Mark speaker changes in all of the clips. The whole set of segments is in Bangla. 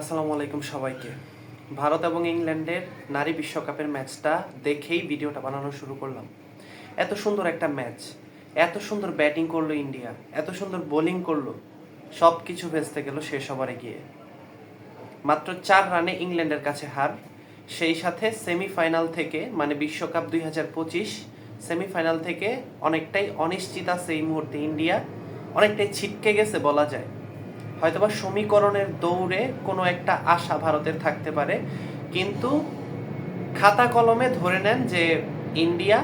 Speaker 1: আসসালামু আলাইকুম সবাইকে। ভারত এবং ইংল্যান্ডের নারী বিশ্বকাপের ম্যাচটা দেখেই ভিডিওটা বানানো শুরু করলাম। এত সুন্দর একটা ম্যাচ, এত সুন্দর ব্যাটিং করল ইন্ডিয়া, এত সুন্দর বোলিং করল সব কিছু ভেস্তে গেল শেষ ওভারে গিয়ে। মাত্র চার রানে ইংল্যান্ডের কাছে হার, সেই সাথে সেমিফাইনাল থেকে মানে বিশ্বকাপ দুই হাজার পঁচিশ সেমিফাইনাল থেকে অনেকটাই অনিশ্চিত আছে এই মুহূর্তে ইন্ডিয়া, অনেকটাই ছিটকে গেছে বলা যায়। হয়তোবা সমীকরণের দৌড়ে কোনো একটা আশা ভারতের থাকতে পারে, কিন্তু খাতা কলমে ধরে নেন যে ইন্ডিয়া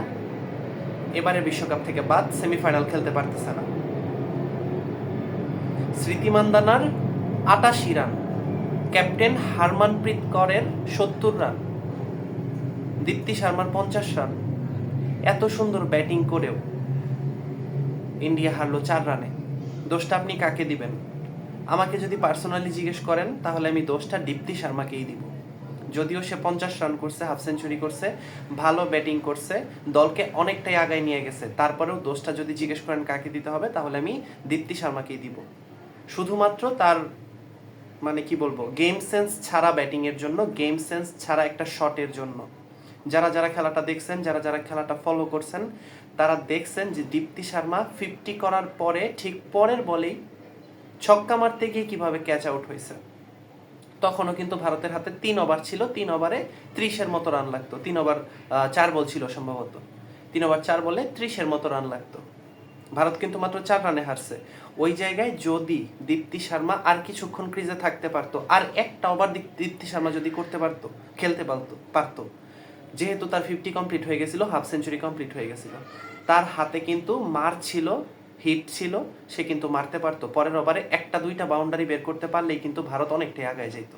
Speaker 1: এবারে বিশ্বকাপ থেকে বাদ সেমিফাইনাল খেলতে পারতেছে না। স্মৃতি মান্দানার আটাশি রান, ক্যাপ্টেন হারমানপ্রীত করের সত্তর রান, দীপ্তি শর্মার পঞ্চাশ রান, এত সুন্দর ব্যাটিং করেও ইন্ডিয়া হারলো চার রানে। দোষটা আপনি কাকে দিবেন? আমাকে যদি পার্সোনালি জিজ্ঞেস করেন, তাহলে আমি দোষটা দীপ্তি শর্মাকেই দিব। যদিও সে পঞ্চাশ রান করছে হাফ সেঞ্চুরি করছে, ভালো ব্যাটিং করছে, দলকে অনেকটাই আগায় নিয়ে গেছে। তারপরেও দোষটা যদি জিজ্ঞেস করেন কাকে দিতে হবে, তাহলে আমি দীপ্তি শর্মাকেই দিব। শুধুমাত্র তার মানে কি বলব গেম সেন্স ছাড়া ব্যাটিংয়ের জন্য গেম সেন্স ছাড়া একটা শটের জন্য। যারা যারা খেলাটা দেখছেন, যারা যারা খেলাটা ফলো করছেন, তারা দেখছেন যে দীপ্তি শর্মা ফিফটি করার পরে, ঠিক পরের বলেই ছক্কা মারতে গিয়ে কীভাবে ক্যাচ আউট হয়েছে? তখনও কিন্তু ভারতের হাতে তিন ওভার ছিল। তিন ওভারে ত্রিশের মতো রান লাগতো। তিন ওভার চার বল ছিল সম্ভবত। তিন ওভার চার বলে ত্রিশের মতো রান লাগতো। ভারত কিন্তু মাত্র চার রানে হারছে। ওই জায়গায় যদি দীপ্তি শর্মা আর কিছুক্ষণ ক্রিজে থাকতে পারতো, আর একটা ওভার দীপ্তি শর্মা যদি করতে পারতো, খেলতে পারতো পারতো, যেহেতু তার ফিফটি কমপ্লিট হয়ে গেছিল হাফ সেঞ্চুরি কমপ্লিট হয়ে গেছিল। তার হাতে কিন্তু মার ছিল হিট ছিল, সে কিন্তু মারতে পারতো। পরের ওভারে একটা দুইটা বাউন্ডারি বের করতে পারলেই কিন্তু ভারত অনেকটাই আগায় যেত।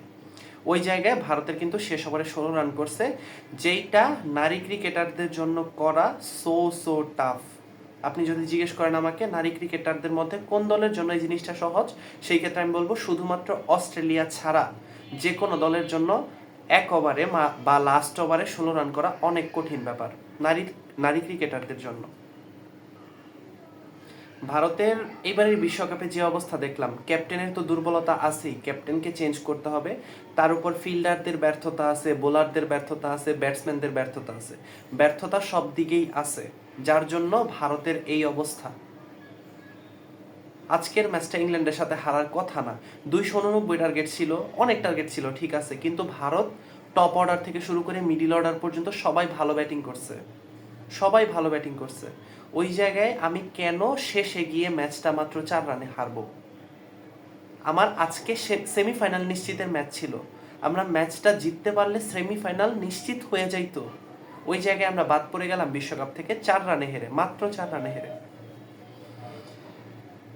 Speaker 1: ওই জায়গায় ভারতের কিন্তু শেষ ওভারে ষোলো রান করছে, যেইটা নারী ক্রিকেটারদের জন্য করা সো সো টাফ আপনি যদি জিজ্ঞেস করেন আমাকে, নারী ক্রিকেটারদের মধ্যে কোন দলের জন্য এই জিনিসটা সহজ, সেই ক্ষেত্রে আমি বলব শুধুমাত্র অস্ট্রেলিয়া ছাড়া যে কোনো দলের জন্য এক ওভারে বা লাস্ট ওভারে ষোলো রান করা অনেক কঠিন ব্যাপার নারী নারী ক্রিকেটারদের জন্য। ভারতের এবারের বিশ্বকাপে যে অবস্থা দেখলাম, ক্যাপ্টেনের তো দুর্বলতা আছেই, ক্যাপ্টেনকে চেঞ্জ করতে হবে। তার উপর ফিল্ডারদের ব্যর্থতা আছে, বোলারদের ব্যর্থতা আছে ব্যাটসম্যানদের ব্যর্থতা আছে। ব্যর্থতা সব দিকেই আছে, যার জন্য ভারতের এই অবস্থা। আজকের ম্যাচটা ইংল্যান্ডের সাথে হারার কথা না। দুইশো উননব্বই টার্গেট ছিল, অনেক টার্গেট ছিল, ঠিক আছে, কিন্তু ভারত টপ অর্ডার থেকে শুরু করে মিডিল অর্ডার পর্যন্ত সবাই ভালো ব্যাটিং করছে। সবাই ভালো ব্যাটিং করছে। ওই জায়গায় আমি কেন শেষে গিয়ে ম্যাচটা মাত্র চার রানে হারবো? আমার আজকে সেমিফাইনাল নিশ্চিতের ম্যাচ ছিল। আমরা ম্যাচটা জিততে পারলে সেমিফাইনাল নিশ্চিত হয়ে যাইতো। ওই জায়গায় আমরা বাদ পড়ে গেলাম বিশ্বকাপ থেকে, চার রানে হেরে, মাত্র চার রানে হেরে।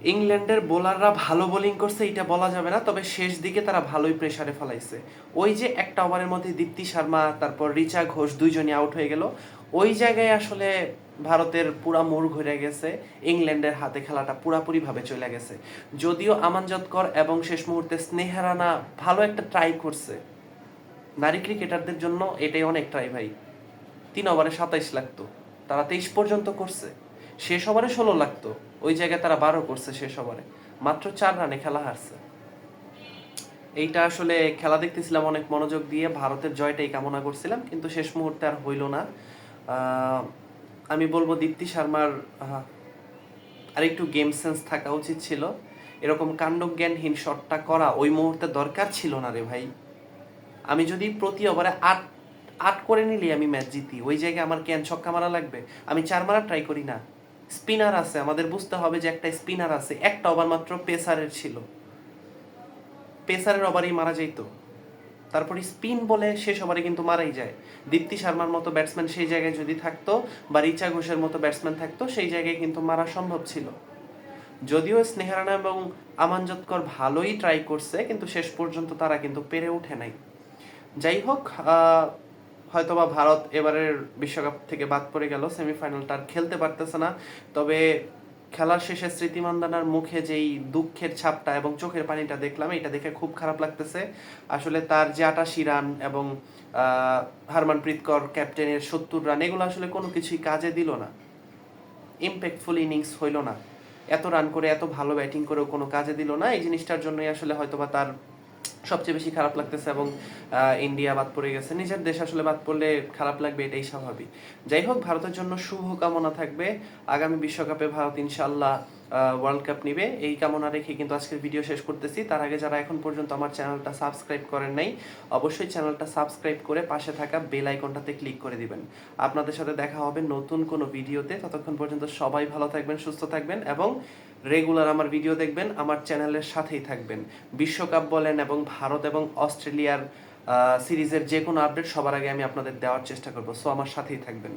Speaker 1: ইংল্যান্ডের বোলাররা ভালো বোলিং করছে, এটা বলা যাবে না, তবে শেষ দিকে তারা ভালোই প্রেসারে ফেলাইছে। ওই যে একটা ওভারের মধ্যে দীপ্তি শর্মা, তারপর রিচা ঘোষ দুইজনই আউট হয়ে গেল। ওই জায়গায় আসলে ভারতের পুরা মোড় ঘুরে গেছে, ইংল্যান্ডের হাতে খেলাটা পুরাপুরিভাবে চলে গেছে। যদিও আমানজত কর এবং শেষ মুহূর্তে স্নেহারানা ভালো একটা ট্রাই করছে। নারী ক্রিকেটারদের জন্য এটাই অনেক ট্রাই ভাই। তিন ওভারে সাতাইশ লাগতো। তারা তেইশ পর্যন্ত করছে। শেষ ওভারে ষোলো লাগতো। ওই জায়গায় তারা বারো করছে শেষ ওভারে মাত্র চার রানে খেলা হারছে। এইটা আসলে খেলা দেখতেছিলাম অনেক মনোযোগ দিয়ে। ভারতের জয়টাই কামনা করছিলাম, কিন্তু শেষ মুহূর্তে আর হইল না। আমি বলব দীপ্তি শর্মার আরেকটু গেম সেন্স থাকা উচিত ছিল। এরকম কাণ্ডজ্ঞানহীন শটটা করা ওই মুহূর্তে দরকার ছিল না রে ভাই। আমি যদি প্রতি ওভারে আট আট করে নিলে আমি ম্যাচ জিতি। ওই জায়গায় আমার কেন ছক্কা মারা লাগবে? আমি চার মারা ট্রাই করি না। স্পিনার আছে, আমাদের বুঝতে হবে যে একটা স্পিনার আছে, একটা ওভার মাত্র পেসারের ছিল। পেসারের ওভারেই মারা যাইতো। তারপরে স্পিন বলে শেষ ওভারে কিন্তু মারাই যায়। দীপ্তি শর্মার মতো ব্যাটসম্যান সেই জায়গায় যদি থাকতো বা রিচা ঘোষের মতো ব্যাটসম্যান থাকতো, সেই জায়গায় কিন্তু মারা সম্ভব ছিল। যদিও স্নেহারানা এবং আমানজৎকর ভালোই ট্রাই করছে, কিন্তু শেষ পর্যন্ত তারা কিন্তু পেরে ওঠে নাই। যাই হোক হয়তোবা ভারত এবারের বিশ্বকাপ থেকে বাদ পড়ে গেল সেমিফাইনালটা আর খেলতে পারতেছে না। তবে খেলার শেষে স্মৃতি মান্দানার মুখে যেই দুঃখের ছাপটা এবং চোখের পানিটা দেখলাম এটা দেখে খুব খারাপ লাগতেছে। আসলে তার যে আটাশি রান এবং হারমানপ্রীত কর ক্যাপ্টেনের সত্তর রান, এগুলো আসলে কোনো কিছুই কাজে দিল না। ইম্প্যাক্টফুল ইনিংস হইল না। এত রান করে, এত ভালো ব্যাটিং করেও কোনো কাজে দিল না। এই জিনিসটার জন্যই আসলে হয়তোবা তার সবচেয়ে বেশি খারাপ লাগতেছে এবং ইন্ডিয়া বাদ পড়ে গেছে। নিজের দেশ আসলে বাদ পড়লে খারাপ লাগবে, এটাই স্বাভাবিক। যাই হোক, ভারতের জন্য শুভ কামনা থাকবে। আগামী বিশ্বকাপে ভারত ইনশাল্লাহ ওয়ার্ল্ড কাপ নিবে। এই কামনা রেখে কিন্তু আজকের ভিডিও শেষ করতেছি। তার আগে যারা এখন পর্যন্ত আমার চ্যানেলটা সাবস্ক্রাইব করেন নাই, অবশ্যই চ্যানেলটা সাবস্ক্রাইব করে পাশে থাকা বেল আইকনটাতে ক্লিক করে দিবেন। আপনাদের সাথে দেখা হবে নতুন কোনো ভিডিওতে ততক্ষণ পর্যন্ত সবাই ভালো থাকবেন, সুস্থ থাকবেন এবং রেগুলার আমার ভিডিও দেখবেন, আমার চ্যানেলের সাথেই থাকবেন। বিশ্বকাপ বলেন এবং ভারত এবং অস্ট্রেলিয়ার সিরিজের যে কোনো আপডেট সবার আগে আমি আপনাদের দেওয়ার চেষ্টা করব, সো আমার সাথেই থাকবেন।